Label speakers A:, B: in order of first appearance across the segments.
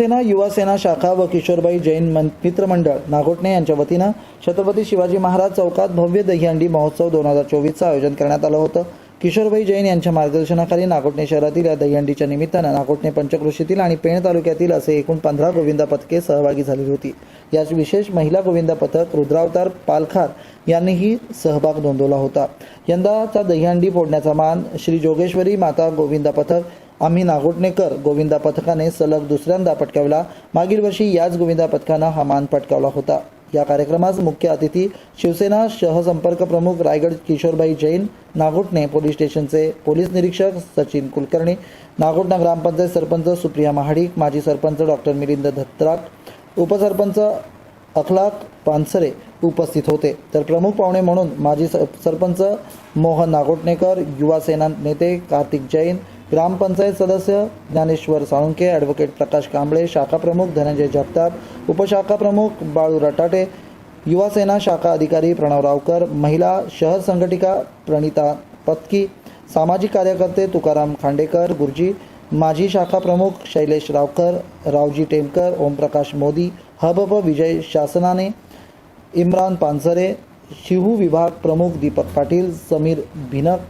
A: युवासेना शाखा व किशोरबाई जैन मित्रमंडळ नागोटणे यांच्या वतीनं छत्रपती शिवाजी महाराज चौकात भव्य दहीहंडी महोत्सव दोन हजार चोवीसचं आयोजन करण्यात आलं होतं. किशोरबाई जैन यांच्या मार्गदर्शनाखाली नागोटणे शहरातील या दहीहंडीच्या निमित्तानं नागोटणे पंचकृषीतील आणि पेण तालुक्यातील असे एकूण पंधरा गोविंदा पथके सहभागी झालेली होती. यात विशेष महिला गोविंदा पथक रुद्रावतार पालखार यांनीही सहभाग नोंदवला होता. यंदाचा दहीहंडी फोडण्याचा मान श्री जोगेश्वरी माता गोविंदा पथक आम्ही नागोटणेकर गोविंदा पथकाने सलग दुसऱ्यांदा पटकावला. मागील वर्षी याच गोविंदा पथकानं हा मान पटकावला होता. या कार्यक्रमास मुख्य अतिथी शिवसेना शहसंपर्क प्रमुख रायगड किशोरबाई जैन नागोटणे पोलीस स्टेशनचे पोलीस निरीक्षक सचिन कुलकर्णी नागोटणा ग्रामपंचायत सरपंच सुप्रिया महाडिक माजी सरपंच डॉक्टर मिलिंद धत्राट उपसरपंच अखलाक पानसरे उपस्थित होते. तर प्रमुख पाहुणे म्हणून माजी स- सरपंच मोहन नागोटणेकर युवा सेना नेते कार्तिक जैन ग्रामपंचायत सदस्य ज्ञानेश्वर साळुंके ॲडव्होकेट प्रकाश कांबळे, शाखा प्रमुख धनंजय जगताप, उपशाखा प्रमुख बाळू रटाटे, युवा सेना शाखा अधिकारी प्रणव रावकर, महिला शहर संघटिका प्रणिता पत्की, सामाजिक कार्यकर्ते तुकाराम खांडेकर, गुरुजी, माजी शाखा प्रमुख शैलेश रावकर, रावजी टेमकर, ओमप्रकाश मोदी, हबप विजय शासनाने, इम्रान पानसरे, शिहू विभाग प्रमुख दीपक पाटील, समीर भिनक,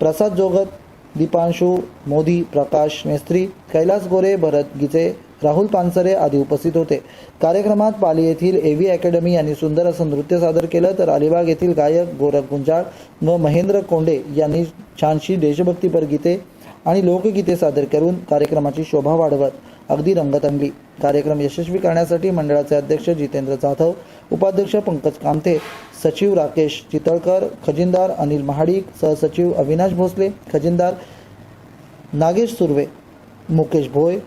A: प्रसाद जोगत दीपांशू मोदी प्रकाश मेस्त्री कैलास गोरे भरत गिचे राहुल पानसरे आदी उपस्थित होते. कार्यक्रमात पाली येथील एव्ही अकॅडमी यांनी सुंदर असं नृत्य सादर केलं तर अलिबाग येथील गायक गोरख गुंजाळ व महेंद्र कोंडे यांनी छानशी देशभक्तीपर गीते आणि लोकगीते सादर करून कार्यक्रमाची शोभा वाढवत. अगदी रंगत आणली कार्यक्रम यशस्वी करण्यासाठी मंडळाचे अध्यक्ष जितेंद्र जाधव उपाध्यक्ष पंकज कामते सचिव राकेश चितळकर खजिनदार अनिल महाडिक सहसचिव अविनाश भोसले खजिनदार नागेश सुर्वे मुकेश भोय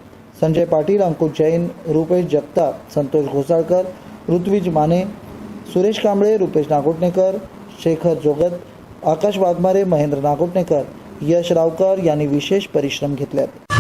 A: संजय पाटील अंकुश जैन रुपेश जगताप संतोष घोसाळकर ऋत्विज माने सुरेश कांबळे रुपेश नागोटणेकर शेखर जोगत आकाश वाघमारे महेंद्र नागोटणेकर यश रावकर यांनी विशेष परिश्रम घेतल्यात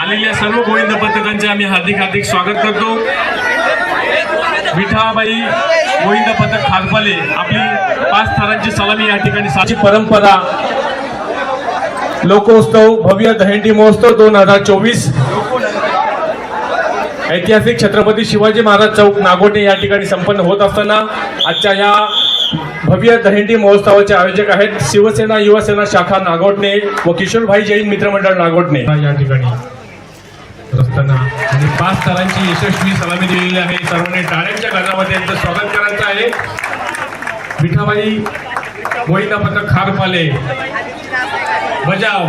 B: आलेल्या सर्व गोविंद पथकांचे आम्ही हार्दिक हार्दिक स्वागत करतो. विठाबाई गोविंद पथक खारपाले आपली पाच थरांची सलामी या ठिकाणी साची परंपरा लोकोत्सव भव्य दहेंडी महोत्सव दोन हजार चोवीस. ऐतिहासिक छत्रपती शिवाजी महाराज चौक नागोटे या ठिकाणी संपन्न होत असताना आजच्या या भव्य दहेंडी महोत्सवाचे आयोजक आहेत शिवसेना युवसेना शाखा नागोटणे व किशोरभाई जैन मित्रमंडळ नागोटणे. या ठिकाणी असताना आणि पाच सरांची यशस्वी सलामी दिलेली आहे. सर्वांनी टाळ्यांच्या गाण्यामध्ये यांचं स्वागत करायचं आहे. मिठाबाई मोहिना पथक खारपाले. બજાવો